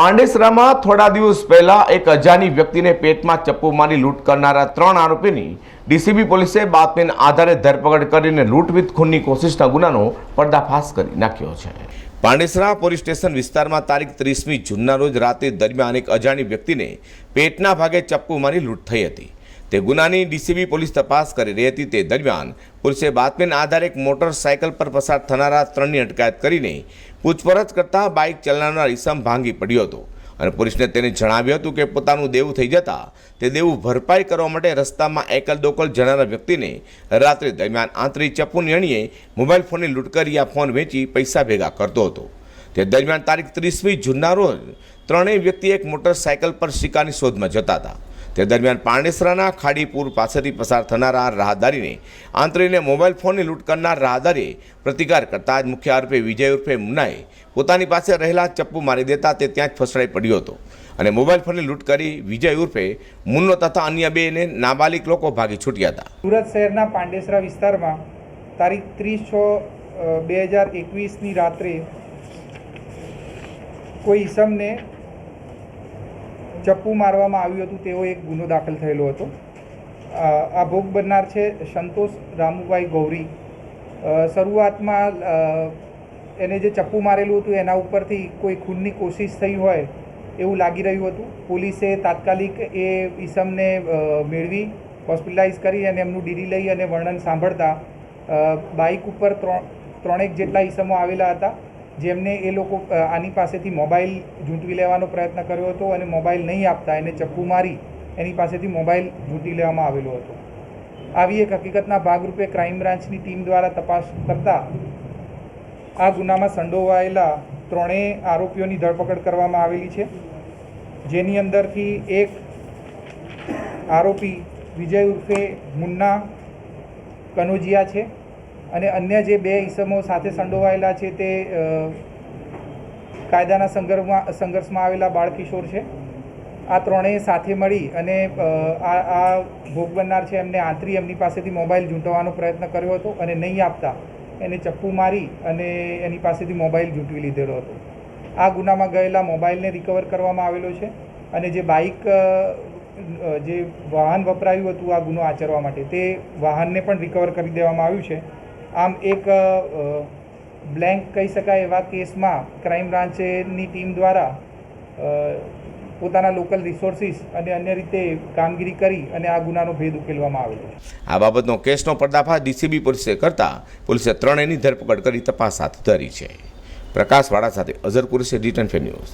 પાંડેસરામાં થોડા દિવસ પહેલા એક અજાણી વ્યક્તિને પેટમાં ચપ્પુ મારી લૂંટ કરનારા ત્રણ આરોપીની ડીસીબી પોલીસે બાતમીના આધારે ધરપકડ કરીને લૂંટ વિથ ખૂનની કોશિશના ગુનાનો પર્દાફાશ કરી નાખ્યો છે. પાંડેસરા પોલીસ સ્ટેશન વિસ્તારમાં તારીખ ત્રીસમી જૂનના રોજ રાત્રે દરમિયાન એક અજાણી વ્યક્તિને પેટના ભાગે ચપ્પુ મારી લૂંટ થઈ હતી. તે ગુનાની ડીસીબી પોલીસ તપાસ કરી રહી હતી તે દરમિયાન પોલીસે બાતમીના આધારે એક મોટરસાયકલ પર પસાર થનારા ત્રણની અટકાયત કરીને પૂછપરછ કરતાં બાઇક ચલાવનાર ઈસમ ભાંગી પડ્યો હતો. અને પોલીસને તેને જણાવ્યું હતું કે પોતાનું દેવું થઈ જતા તે દેવું ભરપાઈ કરવા માટે રસ્તામાં એકલ દોકલ જનારા વ્યક્તિને રાત્રિ દરમિયાન આંતરી ચપ્પુની અણીએ મોબાઈલ ફોનની લૂંટ આ ફોન વેચી પૈસા ભેગા કરતો હતો. તે દરમિયાન તારીખ ત્રીસમી જૂનના રોજ ત્રણેય વ્યક્તિ એક મોટરસાયકલ પર શિકારની શોધમાં જતા હતા. તે દરમિયાન પાંડેસરાના ખાડીપુર પાસેથી પસાર થનારા રાહદારીને આંતરીને મોબાઈલ ફોનની લૂંટ કરનાર રાહદારીએ પ્રતિકાર કરતા જ મુખ્ય આરોપી વિજય ઉર્ફે મુન્નાએ પોતાની પાસે રહેલા ચપ્પુ મારી દેતા તે ત્યાં જ ફસડાઈ પડ્યો હતો. અને મોબાઈલ ફોનની લૂંટ કરી વિજય ઉર્ફે મુન્નો તથા અન્ય બેને નાબાલિક લોકો ભાગી છૂટ્યા હતા. સુરત શહેરના પાંડેસરા વિસ્તારમાં તારીખ ત્રીસ છ બે હજાર એકવીસની રાત્રે કોઈ ઈસમને ચપ્પુ મારવામાં આવ્યું હતું તેવો એક ગુનો દાખલ થયેલો હતો. આ ભોગ બનનાર છે સંતોષ રામુભાઈ ગૌરી. શરૂઆતમાં એને જે ચપ્પુ મારેલું હતું, એના ઉપરથી કોઈ ખૂનની કોશિશ થઈ હોય એવું લાગી રહ્યું હતું. પોલીસે તાત્કાલિક એ ઈસમને મેળવી હોસ્પિટલાઇઝ કરી અને એમનું ડીડી લઈ અને વર્ણન સાંભળતા બાઇક ઉપર ત્રણ, ત્રણેક જેટલા ઈસમો આવેલા હતા. જેમને એ લોકો આની પાસેથી મોબાઈલ ઝૂંટવી લેવાનો પ્રયત્ન કર્યો હતો અને મોબાઈલ નહીં આપતા, એને ચપ્પુ મારી એની પાસેથી મોબાઈલ ઝૂંટી લેવામાં આવેલો હતો. આવી એક હકીકતના ભાગરૂપે ક્રાઇમ બ્રાન્ચની ટીમ દ્વારા તપાસ કરતા આ ગુનામાં સંડોવાયેલા ત્રણેય આરોપીઓની ધરપકડ કરવામાં આવેલી છે. જેની અંદરથી એક આરોપી વિજય ઉર્ફે મુન્ના કનોજિયા છે. અને અન્ય જે બે ઈસમો સાથે સંડોવાયેલા છે તે કાયદાના સંઘર્ષમાં સંઘર્ષમાં આવેલા બાળકિશોર છે. આ ત્રણેય સાથે મળી અને આ આ ભોગ બનનાર છે એમને આંતરી એમની પાસેથી મોબાઈલ ઝૂંટવાનો પ્રયત્ન કર્યો હતો અને નહીં આપતા એને ચપ્પુ મારી અને એની પાસેથી મોબાઈલ ઝૂંટવી લીધેલો હતો. આ ગુનામાં ગયેલા મોબાઈલને રિકવર કરવામાં આવેલો છે અને જે બાઇક જે વાહન વપરાયું હતું આ ગુનો આચરવા માટે તે વાહનને પણ રિકવર કરી દેવામાં આવ્યું છે. આમ એક બ્લેન્ક કહી શકાય એવા કેસમાં ક્રાઇમ બ્રાન્ચની ટીમ દ્વારા પોતાના લોકલ રિસોર્સિસ અને અન્ય રીતે કામગીરી કરી અને આ ગુનાનો ભેદ ઉકેલવામાં આવેલો છે. આ બાબતનો કેસનો પર્દાફાશ ડીસીબી પોલીસે કરતા પોલીસે ત્રણેયની ધરપકડ કરી તપાસ હાથ ધરી છે. પ્રકાશવાળા સાથે અઝર કુરેશી ફેર ન્યૂઝ